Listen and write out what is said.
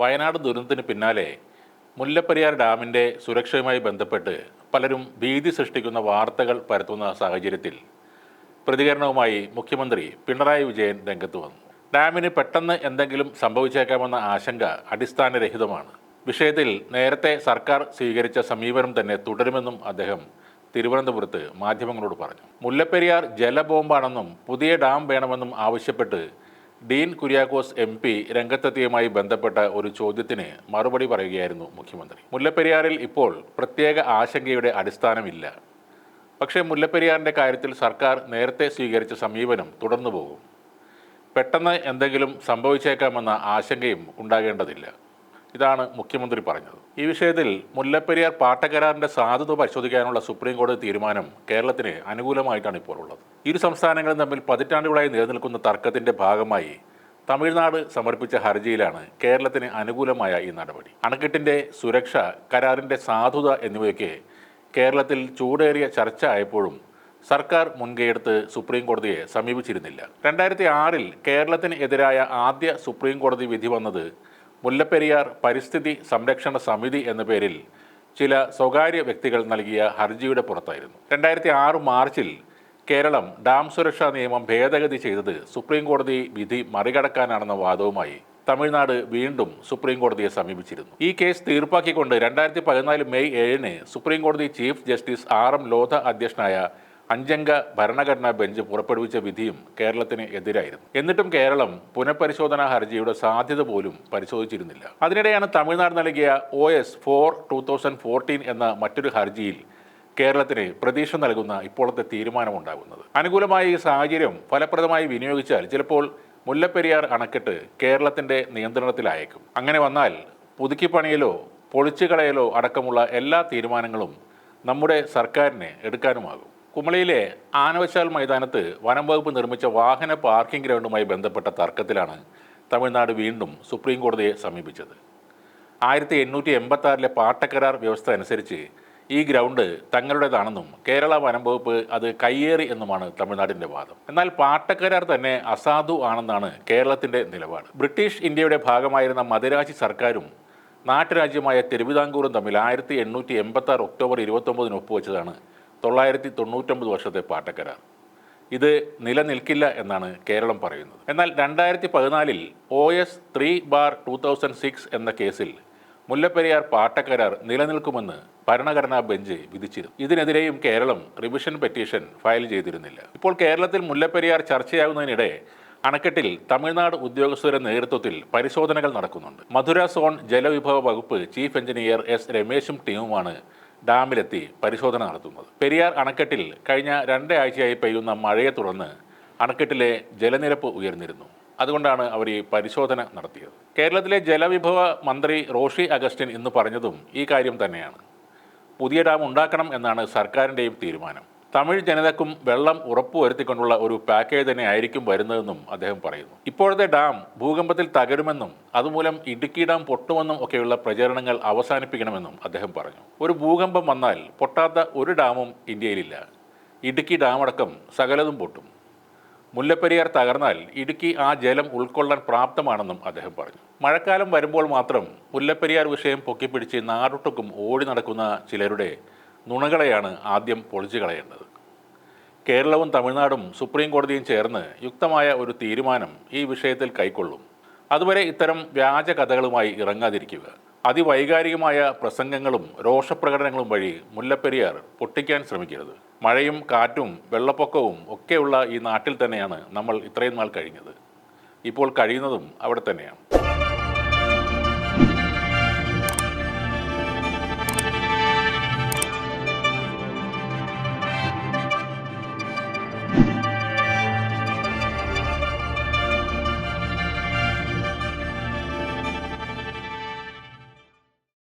വയനാട് ദുരന്തത്തിന് പിന്നാലെ മുല്ലപ്പെരിയാർ ഡാമിന്റെ സുരക്ഷയുമായി ബന്ധപ്പെട്ട് പലരും ഭീതി സൃഷ്ടിക്കുന്ന വാർത്തകൾ പരത്തുന്ന സാഹചര്യത്തിൽ പ്രതികരണവുമായി മുഖ്യമന്ത്രി പിണറായി വിജയൻ രംഗത്ത് വന്നു. ഡാമിന് പെട്ടെന്ന് എന്തെങ്കിലും സംഭവിച്ചേക്കാമെന്ന ആശങ്ക അടിസ്ഥാനരഹിതമാണ്. വിഷയത്തിൽ നേരത്തെ സർക്കാർ സ്വീകരിച്ച സമീപനം തന്നെ തുടരുമെന്നും അദ്ദേഹം തിരുവനന്തപുരത്ത് മാധ്യമങ്ങളോട് പറഞ്ഞു. മുല്ലപ്പെരിയാർ ജലബോംബാണെന്നും പുതിയ ഡാം വേണമെന്നും ആവശ്യപ്പെട്ട് ഡീൻ കുര്യാക്കോസ് എം പി രംഗത്തെത്തിയുമായി ബന്ധപ്പെട്ട ഒരു ചോദ്യത്തിന് മറുപടി പറയുകയായിരുന്നു മുഖ്യമന്ത്രി. മുല്ലപ്പെരിയാറിൽ ഇപ്പോൾ പ്രത്യേക ആശങ്കയുടെ അടിസ്ഥാനമില്ല. പക്ഷേ മുല്ലപ്പെരിയാറിന്റെ കാര്യത്തിൽ സർക്കാർ നേരത്തെ സ്വീകരിച്ച സമീപനം തുടർന്നു പോകും പെട്ടെന്ന് എന്തെങ്കിലും സംഭവിച്ചേക്കാമെന്ന ആശങ്കയും ഉണ്ടാകേണ്ടതില്ല. ഇതാണ് മുഖ്യമന്ത്രി പറഞ്ഞത്. ഈ വിഷയത്തിൽ മുല്ലപ്പെരിയാർ പാട്ടക്കരാറിന്റെ സാധുത പരിശോധിക്കാനുള്ള സുപ്രീം കോടതി തീരുമാനം കേരളത്തിന് അനുകൂലമായിട്ടാണ് ഇപ്പോൾ ഉള്ളത്. ഇരു സംസ്ഥാനങ്ങളും തമ്മിൽ പതിറ്റാണ്ടുകളായി നിലനിൽക്കുന്ന തർക്കത്തിന്റെ ഭാഗമായി തമിഴ്നാട് സമർപ്പിച്ച ഹർജിയിലാണ് കേരളത്തിന് അനുകൂലമായ ഈ നടപടി. അണക്കെട്ടിന്റെ സുരക്ഷ കരാറിന്റെ സാധുത എന്നിവയൊക്കെ കേരളത്തിൽ ചൂടേറിയ ചർച്ച ആയപ്പോഴും സർക്കാർ മുൻകൈയെടുത്ത് സുപ്രീം കോടതിയെ സമീപിച്ചിരുന്നില്ല. രണ്ടായിരത്തി ആറിൽ കേരളത്തിന് എതിരായ ആദ്യ സുപ്രീം കോടതി വിധി വന്നത് മുല്ലപ്പെരിയാർ പരിസ്ഥിതി സംരക്ഷണ സമിതി എന്ന പേരിൽ ചില സ്വകാര്യ വ്യക്തികൾ നൽകിയ ഹർജിയുടെ പുറത്തായിരുന്നു. രണ്ടായിരത്തി ആറ് മാർച്ചിൽ കേരളം ഡാം സുരക്ഷാ നിയമം ഭേദഗതി ചെയ്തത് സുപ്രീം കോടതി വിധി മറികടക്കാനാണെന്ന വാദവുമായി തമിഴ്നാട് വീണ്ടും സുപ്രീം കോടതിയെ സമീപിച്ചിരുന്നു. ഈ കേസ് തീർപ്പാക്കിക്കൊണ്ട് രണ്ടായിരത്തി പതിനാല് മെയ് ഏഴിന് സുപ്രീം കോടതി chief justice R M Lodha അധ്യക്ഷനായ അഞ്ചംഗ ഭരണഘടനാ ബെഞ്ച് പുറപ്പെടുവിച്ച വിധിയും കേരളത്തിന് എതിരായിരുന്നു. എന്നിട്ടും കേരളം പുനഃപരിശോധനാ ഹർജിയുടെ സാധ്യത പോലും പരിശോധിച്ചിരുന്നില്ല. അതിനിടെയാണ് തമിഴ്നാട് നൽകിയ O S four two thousand fourteen എന്ന മറ്റൊരു ഹർജിയിൽ കേരളത്തിന് പ്രതീക്ഷ നൽകുന്ന ഇപ്പോഴത്തെ തീരുമാനമുണ്ടാകുന്നത്. അനുകൂലമായ ഈ സാഹചര്യം ഫലപ്രദമായി വിനിയോഗിച്ചാൽ ചിലപ്പോൾ മുല്ലപ്പെരിയാർ അണക്കെട്ട് കേരളത്തിന്റെ നിയന്ത്രണത്തിലായേക്കും. അങ്ങനെ വന്നാൽ പുതുക്കിപ്പണിയിലോ പൊളിച്ചുകളയലോ അടക്കമുള്ള എല്ലാ തീരുമാനങ്ങളും നമ്മുടെ സർക്കാരിനെ എടുക്കാനുമാകും. കുമളിയിലെ ആനവശാൽ മൈതാനത്ത് വനം വകുപ്പ് നിർമ്മിച്ച വാഹന പാർക്കിംഗ് ഗ്രൗണ്ടുമായി ബന്ധപ്പെട്ട തർക്കത്തിലാണ് തമിഴ്നാട് വീണ്ടും സുപ്രീം കോടതിയെ സമീപിച്ചത്. ആയിരത്തി എണ്ണൂറ്റി എൺപത്താറിലെ പാട്ടക്കരാർ വ്യവസ്ഥ അനുസരിച്ച് ഈ ഗ്രൗണ്ട് തങ്ങളുടേതാണെന്നും കേരള വനം വകുപ്പ് അത് കയ്യേറി എന്നുമാണ് തമിഴ്നാടിന്റെ വാദം. എന്നാൽ പാട്ടക്കരാർ തന്നെ അസാധു ആണെന്നാണ് കേരളത്തിന്റെ നിലപാട്. ബ്രിട്ടീഷ് ഇന്ത്യയുടെ ഭാഗമായിരുന്ന മദിരാശി സർക്കാരും നാട്ടുരാജ്യമായ തിരുവിതാംകൂറും തമ്മിൽ ആയിരത്തി എണ്ണൂറ്റി എൺപത്തി ആറ് ഒക്ടോബർ ഇരുപത്തൊമ്പതിന് ഒപ്പുവെച്ചതാണ് തൊള്ളായിരത്തി തൊണ്ണൂറ്റൊമ്പത് വർഷത്തെ പാട്ടക്കരാർ. ഇത് നിലനിൽക്കില്ല എന്നാണ് കേരളം പറയുന്നത്. എന്നാൽ രണ്ടായിരത്തി പതിനാലിൽ O S three bar two thousand six എന്ന കേസിൽ മുല്ലപ്പെരിയാർ പാട്ടക്കരാർ നിലനിൽക്കുമെന്ന് ഭരണഘടനാ ബെഞ്ച് വിധിച്ചിരുന്നു. ഇതിനെതിരെയും കേരളം റിവിഷൻ പെറ്റീഷൻ ഫയൽ ചെയ്തിരുന്നില്ല. ഇപ്പോൾ കേരളത്തിൽ മുല്ലപ്പെരിയാർ ചർച്ചയാകുന്നതിനിടെ അണക്കെട്ടിൽ തമിഴ്നാട് ഉദ്യോഗസ്ഥരുടെ നേതൃത്വത്തിൽ പരിശോധനകൾ നടക്കുന്നുണ്ട്. മധുര സോൺ ജലവിഭവ വകുപ്പ് ചീഫ് എഞ്ചിനീയർ എസ് രമേശും ടീമുമാണ് ഡാമിലെത്തി പരിശോധന നടത്തുന്നത്. പെരിയാർ അണക്കെട്ടിൽ കഴിഞ്ഞ രണ്ടാഴ്ചയായി പെയ്യുന്ന മഴയെ തുടർന്ന് അണക്കെട്ടിലെ ജലനിരപ്പ് ഉയർന്നിരുന്നു. അതുകൊണ്ടാണ് അവർ ഈ പരിശോധന നടത്തിയത്. കേരളത്തിലെ ജലവിഭവ മന്ത്രി റോഷി അഗസ്റ്റിൻ ഇന്ന് പറഞ്ഞതും ഈ കാര്യം തന്നെയാണ്. പുതിയ ഡാം ഉണ്ടാക്കണം എന്നാണ് സർക്കാരിന്റെയും തീരുമാനം. തമിഴ് ജനതക്കും വെള്ളം ഉറപ്പുവരുത്തിക്കൊണ്ടുള്ള ഒരു പാക്കേജ് തന്നെ ആയിരിക്കും വരുന്നതെന്നും അദ്ദേഹം പറയുന്നു. ഇപ്പോഴത്തെ ഡാം ഭൂകമ്പത്തിൽ തകരുമെന്നും അതുമൂലം ഇടുക്കി ഡാം പൊട്ടുമെന്നും ഒക്കെയുള്ള പ്രചരണങ്ങൾ അവസാനിപ്പിക്കണമെന്നും അദ്ദേഹം പറഞ്ഞു. ഒരു ഭൂകമ്പം വന്നാൽ പൊട്ടാത്ത ഒരു ഡാമും ഇന്ത്യയിലില്ല. ഇടുക്കി ഡാം അടക്കം സകലതും പൊട്ടും. മുല്ലപ്പെരിയാർ തകർന്നാൽ ഇടുക്കി ആ ജലം ഉൾക്കൊള്ളാൻ പ്രാപ്തമാണെന്നും അദ്ദേഹം പറഞ്ഞു. മഴക്കാലം വരുമ്പോൾ മാത്രം മുല്ലപ്പെരിയാർ വിഷയം പൊക്കിപ്പിടിച്ച് നാടൊട്ടുക്കും ഓടി നടക്കുന്ന ചിലരുടെ നുണകളെയാണ് ആദ്യം പൊളിച്ചു കളയേണ്ടത്. കേരളവും തമിഴ്നാടും സുപ്രീം കോടതിയും ചേർന്ന് യുക്തമായ ഒരു തീരുമാനം ഈ വിഷയത്തിൽ കൈക്കൊള്ളും. അതുവരെ ഇത്തരം വ്യാജ കഥകളുമായി ഇറങ്ങാതിരിക്കുക. അതിവൈകാരികമായ പ്രസംഗങ്ങളും രോഷപ്രകടനങ്ങളും വഴി മുല്ലപ്പെരിയാർ പൊട്ടിക്കാൻ ശ്രമിക്കരുത്. മഴയും കാറ്റും വെള്ളപ്പൊക്കവും ഒക്കെയുള്ള ഈ നാട്ടിൽ തന്നെയാണ് നമ്മൾ ഇത്രയും നാൾ കഴിഞ്ഞത്. ഇപ്പോൾ കഴിയുന്നതും അവിടെ തന്നെയാണ്.